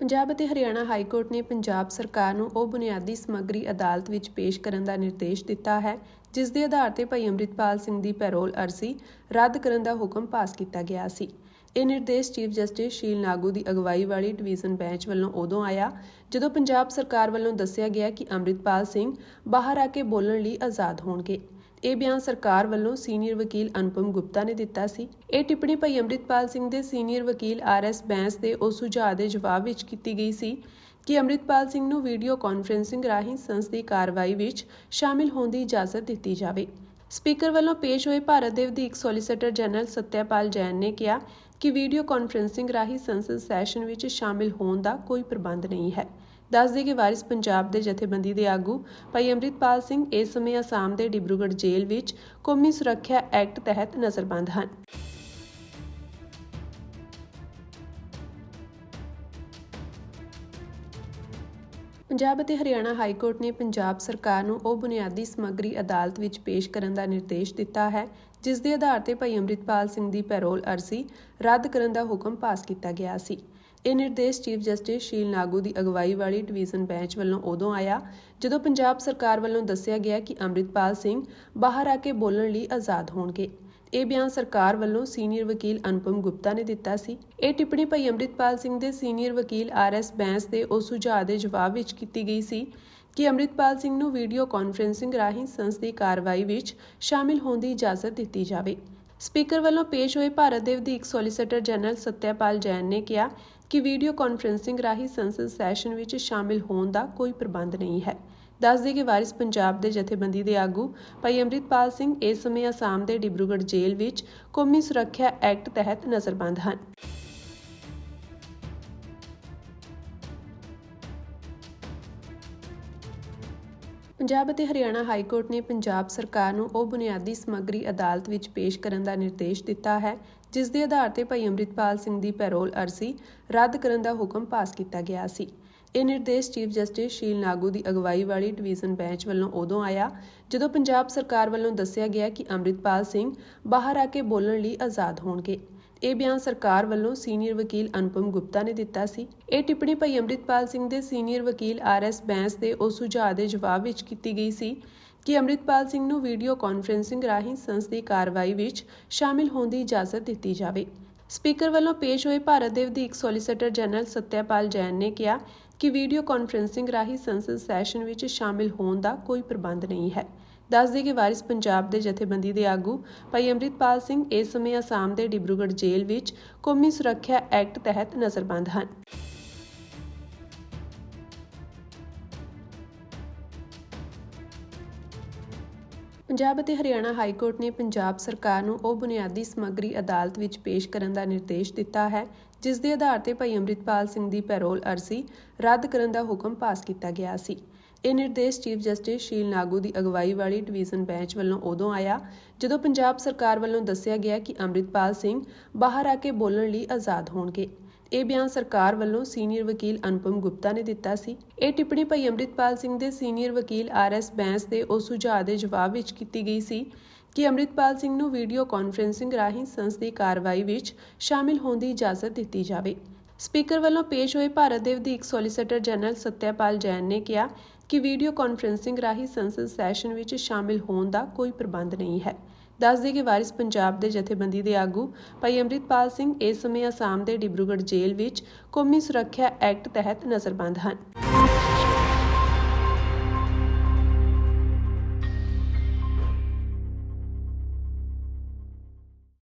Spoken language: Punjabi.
ਪੰਜਾਬ ਅਤੇ ਹਰਿਆਣਾ ਹਾਈ ਕੋਰਟ ਨੇ ਪੰਜਾਬ ਸਰਕਾਰ ਨੂੰ ਉਹ ਬੁਨਿਆਦੀ ਸਮੱਗਰੀ ਅਦਾਲਤ ਵਿੱਚ ਪੇਸ਼ ਕਰਨ ਦਾ ਨਿਰਦੇਸ਼ ਦਿੱਤਾ ਹੈ, ਜਿਸ ਦੇ ਆਧਾਰ ਤੇ ਭਾਈ ਅੰਮ੍ਰਿਤਪਾਲ ਸਿੰਘ ਦੀ ਪੈਰੋਲ ਅਰਜ਼ੀ ਰੱਦ ਕਰਨ ਦਾ ਹੁਕਮ ਪਾਸ ਕੀਤਾ ਗਿਆ ਸੀ। ਇਹ ਨਿਰਦੇਸ਼ ਚੀਫ ਜਸਟਿਸ ਸ਼ੀਲ ਨਾਗੂ ਦੀ ਅਗਵਾਈ ਵਾਲੀ ਡਿਵੀਜ਼ਨ ਬੈਂਚ ਵੱਲੋਂ ਉਦੋਂ ਆਇਆ, ਜਦੋਂ ਪੰਜਾਬ ਸਰਕਾਰ ਵੱਲੋਂ ਦੱਸਿਆ ਗਿਆ ਕਿ ਅੰਮ੍ਰਿਤਪਾਲ ਸਿੰਘ ਬਾਹਰ ਆ ਕੇ ਬੋਲਣ ਲਈ ਆਜ਼ਾਦ ਹੋਣਗੇ। ਇਹ ਬਿਆਨ ਸਰਕਾਰ ਵੱਲੋਂ ਸੀਨੀਅਰ ਵਕੀਲ ਅਨੁਪਮ ਗੁਪਤਾ ਨੇ ਦਿੱਤਾ ਸੀ। ਇਹ ਟਿੱਪਣੀ ਭਾਈ ਅੰਮ੍ਰਿਤਪਾਲ ਸਿੰਘ ਦੇ ਸੀਨੀਅਰ ਵਕੀਲ ਆਰ ਬੈਂਸ ਦੇ ਉਸ ਸੁਝਾਅ ਦੇ ਜਵਾਬ ਵਿੱਚ ਕੀਤੀ ਗਈ ਸੀ ਕਿ ਅੰਮ੍ਰਿਤਪਾਲ ਸਿੰਘ ਨੂੰ ਵੀਡੀਓ ਕਾਨਫਰੈਂਸਿੰਗ ਰਾਹੀਂ ਸੰਸਦੀ ਕਾਰਵਾਈ ਵਿੱਚ ਸ਼ਾਮਿਲ ਹੋਣ ਦੀ ਇਜਾਜ਼ਤ ਦਿੱਤੀ ਜਾਵੇ। ਸਪੀਕਰ ਵੱਲੋਂ ਪੇਸ਼ ਹੋਏ ਭਾਰਤ ਦੇ ਵਧੀਕ ਸੋਲੀਸਿਟਰ ਜਨਰਲ ਸਤਿਆਪਾਲ ਜੈਨ ਨੇ ਕਿਹਾ ਕਿ ਵੀਡੀਓ ਕਾਨਫਰੈਂਸਿੰਗ ਰਾਹੀਂ ਸੰਸਦ ਸੈਸ਼ਨ ਵਿੱਚ ਸ਼ਾਮਿਲ ਹੋਣ ਦਾ ਕੋਈ ਪ੍ਰਬੰਧ ਨਹੀਂ ਹੈ। ਦੱਸਦੇ ਕਿ ਵਾਰਿਸ ਪੰਜਾਬ ਦੇ ਜਥੇਬੰਦੀ ਦੇ ਆਗੂ ਭਾਈ ਅੰਮ੍ਰਿਤਪਾਲ ਸਿੰਘ ਇਸ ਸਮੇਂ ਅਸਾਮ ਦੇ ਡਿਬਰੂਗੜ੍ਹ ਜੇਲ੍ਹ ਵਿੱਚ ਕੌਮੀ ਸੁਰੱਖਿਆ ਐਕਟ ਤਹਿਤ ਨਜ਼ਰਬੰਦ ਹਨ। ਪੰਜਾਬ ਅਤੇ ਹਰਿਆਣਾ ਹਾਈ ਕੋਰਟ ਨੇ ਪੰਜਾਬ ਸਰਕਾਰ ਨੂੰ ਉਹ ਬੁਨਿਆਦੀ ਸਮੱਗਰੀ ਅਦਾਲਤ ਵਿੱਚ ਪੇਸ਼ ਕਰਨ ਦਾ ਨਿਰਦੇਸ਼ ਦਿੱਤਾ ਹੈ, ਜਿਸ ਦੇ ਆਧਾਰ ਤੇ ਭਾਈ ਅੰਮ੍ਰਿਤਪਾਲ ਸਿੰਘ ਦੀ ਪੈਰੋਲ ਅਰਜ਼ੀ ਰੱਦ ਕਰਨ ਦਾ ਹੁਕਮ ਪਾਸ ਕੀਤਾ ਗਿਆ ਸੀ। ਇਹ ਨਿਰਦੇਸ਼ ਚੀਫ ਜਸਟਿਸ ਸ਼ੀਲ ਨਾਗੂ ਦੀ ਅਗਵਾਈ ਵਾਲੀ ਡਿਵੀਜ਼ਨ ਬੈਂਚ ਵੱਲੋਂ ਉਦੋਂ ਆਇਆ, ਜਦੋਂ ਪੰਜਾਬ ਸਰਕਾਰ ਵੱਲੋਂ ਦੱਸਿਆ ਗਿਆ ਕਿ ਅੰਮ੍ਰਿਤਪਾਲ ਸਿੰਘ ਬਾਹਰ ਆ ਕੇ ਬੋਲਣ ਲਈ ਆਜ਼ਾਦ ਹੋਣਗੇ। ਇਹ ਬਿਆਨ ਸਰਕਾਰ ਵੱਲੋਂ ਸੀਨੀਅਰ ਵਕੀਲ ਅਨੁਪਮ ਗੁਪਤਾ ਨੇ ਦਿੱਤਾ ਸੀ। ਇਹ ਟਿੱਪਣੀ ਭਾਈ ਅੰਮ੍ਰਿਤਪਾਲ ਸਿੰਘ ਦੇ ਸੀਨੀਅਰ ਵਕੀਲ ਆਰ ਬੈਂਸ ਦੇ ਉਸ ਸੁਝਾਅ ਦੇ ਜਵਾਬ ਵਿੱਚ ਕੀਤੀ ਗਈ ਸੀ ਕਿ ਅੰਮ੍ਰਿਤਪਾਲ ਸਿੰਘ ਨੂੰ ਵੀਡੀਓ ਕਾਨਫਰੈਂਸਿੰਗ ਰਾਹੀਂ ਸੰਸਦੀ ਕਾਰਵਾਈ ਵਿੱਚ ਸ਼ਾਮਿਲ ਹੋਣ ਦੀ ਇਜਾਜ਼ਤ ਦਿੱਤੀ ਜਾਵੇ। ਸਪੀਕਰ ਵੱਲੋਂ ਪੇਸ਼ ਹੋਏ ਭਾਰਤ ਦੇ ਵਧੀਕ ਸੋਲੀਸਿਟਰ ਜਨਰਲ ਸਤਿਆਪਾਲ ਜੈਨ ਨੇ ਕਿਹਾ ਕਿ ਵੀਡੀਓ ਕਾਨਫਰੈਂਸਿੰਗ ਰਾਹੀਂ ਸੰਸਦ ਸੈਸ਼ਨ ਵਿੱਚ ਸ਼ਾਮਿਲ ਹੋਣ ਦਾ ਕੋਈ ਪ੍ਰਬੰਧ ਨਹੀਂ ਹੈ। ਦੱਸਦੇ ਕਿ ਵਾਰਿਸ ਪੰਜਾਬ ਦੇ ਜਥੇਬੰਦੀ ਦੇ ਆਗੂ ਭਾਈ ਅੰਮ੍ਰਿਤਪਾਲ ਸਿੰਘ ਇਸ ਸਮੇਂ ਅਸਾਮ ਦੇ ਡਿਬਰੂਗੜ੍ਹ ਜੇਲ੍ਹ ਵਿੱਚ ਕੌਮੀ ਸੁਰੱਖਿਆ ਐਕਟ ਤਹਿਤ ਨਜ਼ਰਬੰਦ ਹਨ। ਪੰਜਾਬ ਅਤੇ ਹਰਿਆਣਾ ਹਾਈ ਕੋਰਟ ਨੇ ਪੰਜਾਬ ਸਰਕਾਰ ਨੂੰ ਉਹ ਬੁਨਿਆਦੀ ਸਮੱਗਰੀ ਅਦਾਲਤ ਵਿੱਚ ਪੇਸ਼ ਕਰਨ ਦਾ ਨਿਰਦੇਸ਼ ਦਿੱਤਾ ਹੈ, ਜਿਸ ਦੇ ਆਧਾਰ ਤੇ ਭਾਈ ਅੰਮ੍ਰਿਤਪਾਲ ਸਿੰਘ ਦੀ ਪੈਰੋਲ ਅਰਜ਼ੀ ਰੱਦ ਕਰਨ ਦਾ ਹੁਕਮ ਪਾਸ ਕੀਤਾ ਗਿਆ ਸੀ। ਇਹ ਨਿਰਦੇਸ਼ ਚੀਫ ਜਸਟਿਸ ਸ਼ੀਲ ਨਾਗੂ ਦੀ ਅਗਵਾਈ ਵਾਲੀ ਡਿਵੀਜ਼ਨ ਬੈਂਚ ਵੱਲੋਂ ਉਦੋਂ ਆਇਆ, ਜਦੋਂ ਪੰਜਾਬ ਸਰਕਾਰ ਵੱਲੋਂ ਦੱਸਿਆ ਗਿਆ ਕਿ ਅੰਮ੍ਰਿਤਪਾਲ ਸਿੰਘ ਬਾਹਰ ਆ ਕੇ ਬੋਲਣ ਲਈ ਆਜ਼ਾਦ ਹੋਣਗੇ। ਇਹ ਬਿਆਨ ਸਰਕਾਰ ਵੱਲੋਂ ਸੀਨੀਅਰ ਵਕੀਲ ਅਨੁਪਮ ਗੁਪਤਾ ਨੇ ਦਿੱਤਾ ਸੀ। ਇਹ ਟਿੱਪਣੀ ਭਾਈ ਅੰਮ੍ਰਿਤਪਾਲ ਸਿੰਘ ਦੇ ਸੀਨੀਅਰ ਵਕੀਲ ਆਰ ਬੈਂਸ ਦੇ ਉਸ ਸੁਝਾਅ ਦੇ ਜਵਾਬ ਵਿੱਚ ਕੀਤੀ ਗਈ ਸੀ ਕਿ ਅੰਮ੍ਰਿਤਪਾਲ ਸਿੰਘ ਨੂੰ ਵੀਡੀਓ ਕਾਨਫਰੈਂਸਿੰਗ ਰਾਹੀਂ ਸੰਸਦੀ ਕਾਰਵਾਈ ਵਿੱਚ ਸ਼ਾਮਿਲ ਹੋਣ ਦੀ ਇਜਾਜ਼ਤ ਦਿੱਤੀ ਜਾਵੇ। ਸਪੀਕਰ ਵੱਲੋਂ ਪੇਸ਼ ਹੋਏ ਭਾਰਤ ਦੇ ਵਧੀਕ ਸੋਲੀਸਿਟਰ ਜਨਰਲ ਸਤਿਆਪਾਲ ਜੈਨ ਨੇ ਕਿਹਾ ਕਿ ਵੀਡੀਓ ਕਾਨਫਰੈਂਸਿੰਗ ਰਾਹੀਂ ਸੰਸਦ ਸੈਸ਼ਨ ਵਿੱਚ ਸ਼ਾਮਿਲ ਹੋਣ ਦਾ ਕੋਈ ਪ੍ਰਬੰਧ ਨਹੀਂ ਹੈ। ਦੱਸਦੇ ਕਿ ਵਾਰਿਸ ਪੰਜਾਬ ਦੇ ਜਥੇਬੰਦੀ ਦੇ ਆਗੂ ਭਾਈ ਅੰਮ੍ਰਿਤਪਾਲ ਸਿੰਘ ਇਸ ਸਮੇਂ ਅਸਾਮ ਦੇ ਡਿਬਰੂਗੜ੍ਹ ਜੇਲ੍ਹ ਵਿੱਚ ਕੌਮੀ ਸੁਰੱਖਿਆ ਐਕਟ ਤਹਿਤ ਨਜ਼ਰਬੰਦ ਹਨ। ਪੰਜਾਬ ਅਤੇ ਹਰਿਆਣਾ ਹਾਈ ਕੋਰਟ ਨੇ ਪੰਜਾਬ ਸਰਕਾਰ ਨੂੰ ਉਹ ਬੁਨਿਆਦੀ ਸਮੱਗਰੀ ਅਦਾਲਤ ਵਿੱਚ ਪੇਸ਼ ਕਰਨ ਦਾ ਨਿਰਦੇਸ਼ ਦਿੱਤਾ ਹੈ ਜਿਸ ਦੇ ਆਧਾਰ ਤੇ ਭਾਈ ਅੰਮ੍ਰਿਤਪਾਲ ਸਿੰਘ ਦੀ ਪੈਰੋਲ ਅਰਜ਼ੀ ਰੱਦ ਕਰਨ ਦਾ ਹੁਕਮ ਪਾਸ ਕੀਤਾ ਗਿਆ ਸੀ। ਇਹ ਨਿਰਦੇਸ਼ ਚੀਫ ਜਸਟਿਸ ਸ਼ੀਲ ਨਾਗੂ ਦੀ ਅਗਵਾਈ ਵਾਲੀ ਡਿਵੀਜ਼ਨ ਬੈਂਚ ਵੱਲੋਂ ਉਦੋਂ ਆਇਆ, ਜਦੋਂ ਪੰਜਾਬ ਸਰਕਾਰ ਵੱਲੋਂ ਦੱਸਿਆ ਗਿਆ ਕਿ ਅੰਮ੍ਰਿਤਪਾਲ ਸਿੰਘ ਬਾਹਰ ਆ ਕੇ ਬੋਲਣ ਲਈ ਆਜ਼ਾਦ ਹੋਣਗੇ। ਇਹ ਬਿਆਨ ਸਰਕਾਰ ਵੱਲੋਂ ਸੀਨੀਅਰ ਵਕੀਲ ਅਨੁਪਮ ਗੁਪਤਾ ਨੇ ਦਿੱਤਾ ਸੀ। ਇਹ ਟਿੱਪਣੀ ਭਾਈ ਅੰਮ੍ਰਿਤਪਾਲ ਸਿੰਘ ਦੇ ਸੀਨੀਅਰ ਵਕੀਲ ਆਰ ਐਸ ਬੈਂਸ ਦੇ ਉਸ ਸੁਝਾਅ ਦੇ ਜਵਾਬ ਵਿੱਚ ਕੀਤੀ ਗਈ ਸੀ ਕਿ ਅੰਮ੍ਰਿਤਪਾਲ ਸਿੰਘ ਨੂੰ ਵੀਡੀਓ ਕਾਨਫਰੈਂਸਿੰਗ ਰਾਹੀਂ ਸੰਸਦੀ ਕਾਰਵਾਈ ਵਿੱਚ ਸ਼ਾਮਿਲ ਹੋਣ ਦੀ ਇਜਾਜ਼ਤ ਦਿੱਤੀ ਜਾਵੇ। ਸਪੀਕਰ ਵੱਲੋਂ ਪੇਸ਼ ਹੋਏ ਭਾਰਤ ਦੇ ਵਧੀਕ ਸੋਲੀਸਿਟਰ ਜਨਰਲ ਸਤਿਆਪਾਲ ਜੈਨ ਨੇ ਕਿਹਾ ਕਿ ਵੀਡੀਓ ਕਾਨਫਰੈਂਸਿੰਗ ਰਾਹੀਂ ਸੰਸਦ ਸੈਸ਼ਨ ਵਿੱਚ ਸ਼ਾਮਿਲ ਹੋਣ ਦਾ ਕੋਈ ਪ੍ਰਬੰਧ ਨਹੀਂ ਹੈ। ਦੱਸਦੇ ਕਿ ਵਾਰਿਸ ਪੰਜਾਬ ਦੇ ਜਥੇਬੰਦੀ ਦੇ ਆਗੂ ਭਾਈ ਅੰਮ੍ਰਿਤਪਾਲ ਸਿੰਘ ਇਸ ਸਮੇਂ ਅਸਾਮ ਦੇ ਡਿਬਰੂਗੜ੍ਹ ਜੇਲ੍ਹ ਵਿੱਚ ਕੌਮੀ ਸੁਰੱਖਿਆ ਐਕਟ ਤਹਿਤ ਨਜ਼ਰਬੰਦ ਹਨ।